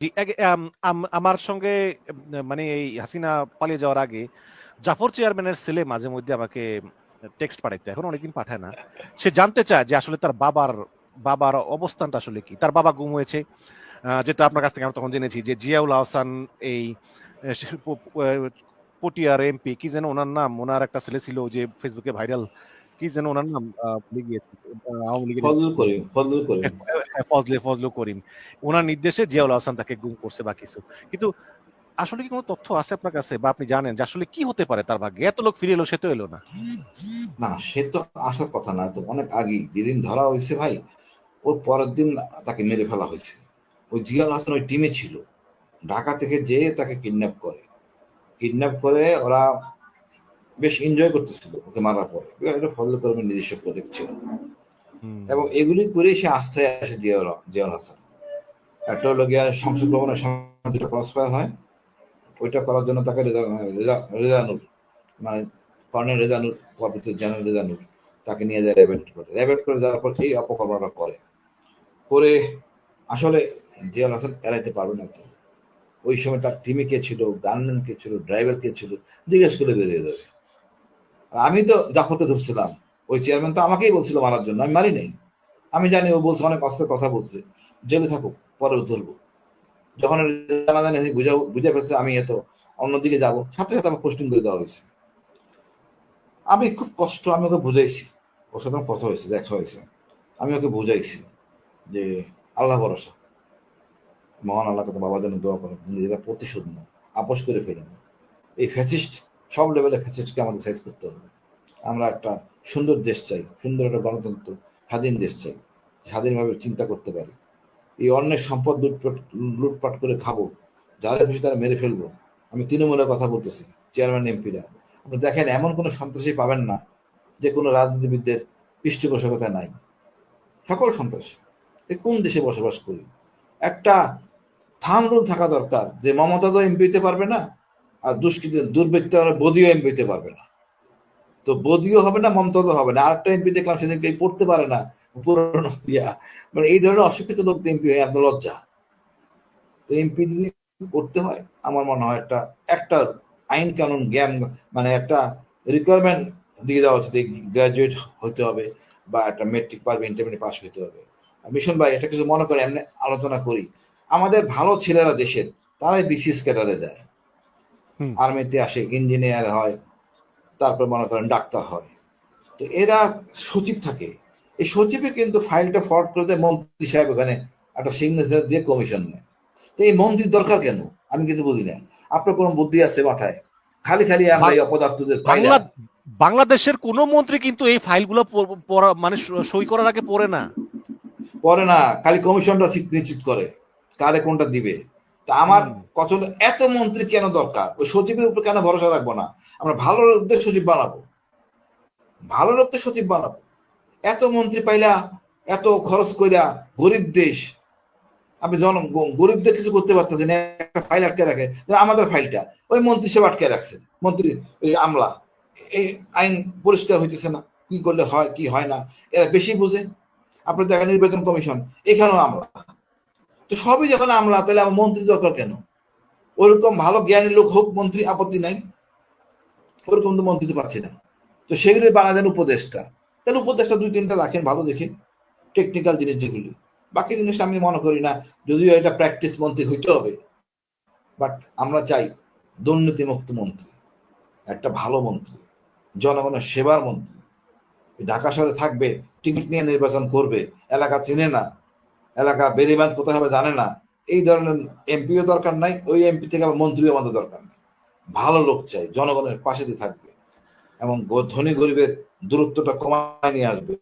আম আম, আমার সঙ্গে মানে এই হাসিনা পালিয়ে যাওয়ার আগে জাফর চেয়ারম্যানের ছেলে মাঝে মধ্যে আমাকে টেক্সট পাঠাইতে এখন অনেকদিন পাঠায় না। সে জানতে চায় যে আসলে তার বাবার বাবার অবস্থানটা আসলে কি? তার বাবা গুম হয়েছে। যেটা আপনার কাছ থেকে আমরা তখন জেনেছি যে জিয়াউল আহসান এই পটিয়ার এমপি, কি যেন ওনার নাম? ওনার একটা ছেলে ছিল যে ফেসবুকে ভাইরাল। কি যেন উনার নাম? ভুলে গিয়েছি। আওয়ামী লীগের ফজলুল করিম, ফজলুল করিম। হ্যাঁ, হ্যাঁ, ফজলে ফজলু করিম। উনার নির্দেশে জিয়াউল আহসান তাকে গুম করছে বা কিছু। কিন্তু আসলে কি কোন তথ্য আছে আপনার কাছে বা আপনি জানেন যে আসলে কি হতে পারে তার ভাগ্যে? এত লোক ফিরে এলো সে তো এলো না। না, সে তো আসার কথা না। তো অনেক আগেই যেদিন ধরা হয়েছে ভাই, ওর পরের দিন তাকে মেরে ফেলা হয়েছে। ওই জিয়াউল হাসান ওই টিমে ছিল। ঢাকা থেকে যেয়ে তাকে কিডন্যাপ করে। কিডন্যাপ করে ওরা বেশ এনজয় করতেছিল ওকে মারার পরে। এটা ফজলুল করিমের নিজস্ব প্রজেক্ট ছিল। এবং এগুলি করেই সে আস্থায় আসে জিয়াউল জিয়াউল হাসান। একটা হলো গিয়া সংসদ ভবনের সামনে ক্রসফায়ার হয়। ওইটা করার জন্য তাকে রেজা রেজা রেজানুর মানে কর্নেল রেজানুর পরবর্তী জেনারেল রেজানুর তাকে নিয়ে যায় র্যাবেট করে। র্যাবেট করে যাওয়ার পর এই অপকর্মটা করে। করে আসলে জিয়াউল হাসান এড়াইতে পারবে না তো। ওই সময় তার টিমে কে ছিল, গানম্যান কে ছিল, ড্রাইভার কে ছিল জিজ্ঞেস করে বেরিয়ে যাবে। আমি তো জাফরকে ধরছিলাম। ওই চেয়ারম্যান তো আমাকেই বলছিল মারার জন্য। আমি মারি নাই। আমি জানি ও বলছে অনেক অস্ত্রের কথা বলছে। জেলে থাকুক, পরে ধরবো। যখন জানাজানি বুঝা বুঝে ফেলছে আমি এত অন্যদিকে যাব সাথে সাথে আমার পোস্টিং করে দেওয়া হয়েছে। আমি খুব কষ্ট আমি ওকে বুঝাইছি। ওর সাথে আমার কথা হয়েছে, দেখা হয়েছে। আমি ওকে বুঝাইছি যে আল্লাহ ভরসা। মহান আল্লাহ তো বাবার জন্য দোয়া করো। নিজেরা প্রতিশোধ নাও। আপোস করে ফেলো না। এই ফ্যাসিস্ট সব লেভেলে ফ্যাসিস্টকে আমাদের সাইজ করতে হবে। আমরা একটা সুন্দর দেশ চাই। সুন্দর একটা গণতন্ত্র, স্বাধীন দেশ চাই। স্বাধীনভাবে চিন্তা করতে পারি। এই অন্যের সম্পদ লুটপাট লুটপাট করে খাব। যারা খুশি তারা মেরে ফেলব। আমি তৃণমূলের কথা বলতেছি। চেয়ারম্যান এমপিরা। আপনি দেখেন এমন কোনো সন্ত্রাসী পাবেন না যে কোনো রাজনীতিবিদদের পৃষ্ঠপোষকতা নাই। সকল সন্ত্রাসী। এ কোন দেশে বসবাস করি? একটা থাম রুল থাকা দরকার যে মমতা তো এমপি হতে পারবে না। আর দুষ্কৃতী দুর্বৃত্ত বদিও এমপি হতে পারবে না। তো বদিও হবে না, মমতাজও হবে না। আরেকটা এমপি দেখলাম সেদিনকে পড়তে পারে না। পুরনো ইয়া মানে এই ধরনের অশিক্ষিত লোক এমপি হয়ে এত লজ্জা। তো এমপি যদি করতে হয় আমার মনে হয় একটা একটা আইন কানুন জ্ঞান মানে একটা রিকোয়ারমেন্ট দিয়ে দেওয়া উচিত গ্রাজুয়েট হতে হবে বা একটা মেট্রিক পাস ইন্টারমিডিয়েট পাস হতে হবে মিশন ভাই এটা কিছু মনে করে এমনি আলোচনা করি আমাদের ভালো ছেলেরা দেশের তারাই বিসিএস ক্যাডারে যায়। আর্মিতে আসে ইঞ্জিনিয়ার হয় তারপর মনে করেন ডাক্তার হয়। তো এরা সচিব থাকে। এই সচিবে কিন্তু ফাইলটা ফরওয়ার্ড করে দেয় মন্ত্রী সাহেব ওখানে একটা সিগনেচার দিয়ে কমিশন নেয়। তো এই মন্ত্রীর দরকার কেন? আমি কিন্তু বুঝি না। আপনার কোনো বুদ্ধি আছে মাথায়? খালি খালি আমরা এই অপদার্থদের বাংলাদেশের কোন মন্ত্রী কিন্তু এই ফাইলগুলো মানে সই করার আগে পড়ে না। পরে না। খালি কমিশনটা নিশ্চিত করে। কারে কোনটা দিবে? তা আমার কথা হলো এত মন্ত্রী কেন দরকার? ওই সচিবের উপর কেন ভরসা রাখব না? আমরা ভালো লোকদের সচিব বানাবো। ভালো লোকদের সচিব বানাবো। এত মন্ত্রী পাইলা এত খরচ কইরা গরিব দেশ আপনি জন গরিবদের কিছু করতে পারতেছেন না, একটা ফাইল আটকে রাখে। আমাদের ফাইলটা ওই মন্ত্রী সব আটকে রাখছে। মন্ত্রী ওই আমলা এই আইন পরিষ্কার হইতেছে না কি করলে হয় কি হয় না এরা বেশি বুঝে। আপনি দেখেন নির্বাচন কমিশন এখানেও আমলা। তো সবই যখন আমলা, তাহলে আমার মন্ত্রী দরকার কেন? ওরকম ভালো জ্ঞানী লোক হোক, মন্ত্রী আপত্তি নাই। ওরকম তো মন্ত্রী তো পাচ্ছি না। তো সেগুলি বানা দেন উপদেশটা তাহলে উপদেশটা দুই তিনটা রাখেন, ভালো দেখে। টেকনিক্যাল জিনিস যেগুলি। বাকি জিনিস আমি মনে করি না, যদিও এটা প্র্যাকটিস মন্ত্রী হইতে হবে। বাট আমরা চাই দুর্নীতিমুক্ত মন্ত্রী, একটা ভালো মন্ত্রী, জনগণের সেবার মন্ত্রী। ঢাকা শহরে থাকবে টিকিট নিয়ে নির্বাচন করবে, এলাকা চিনে না। এলাকা বেরিবাদ কোথায় হবে জানে না। এই ধরনের এমপিও দরকার নাই, ওই এমপি থেকে আবার মন্ত্রীও আমাদের দরকার নাই। ভালো লোক চাই, জনগণের পাশে দিয়ে থাকবে এবং ধনী গরিবের দূরত্বটা কমায় নিয়ে আসবে।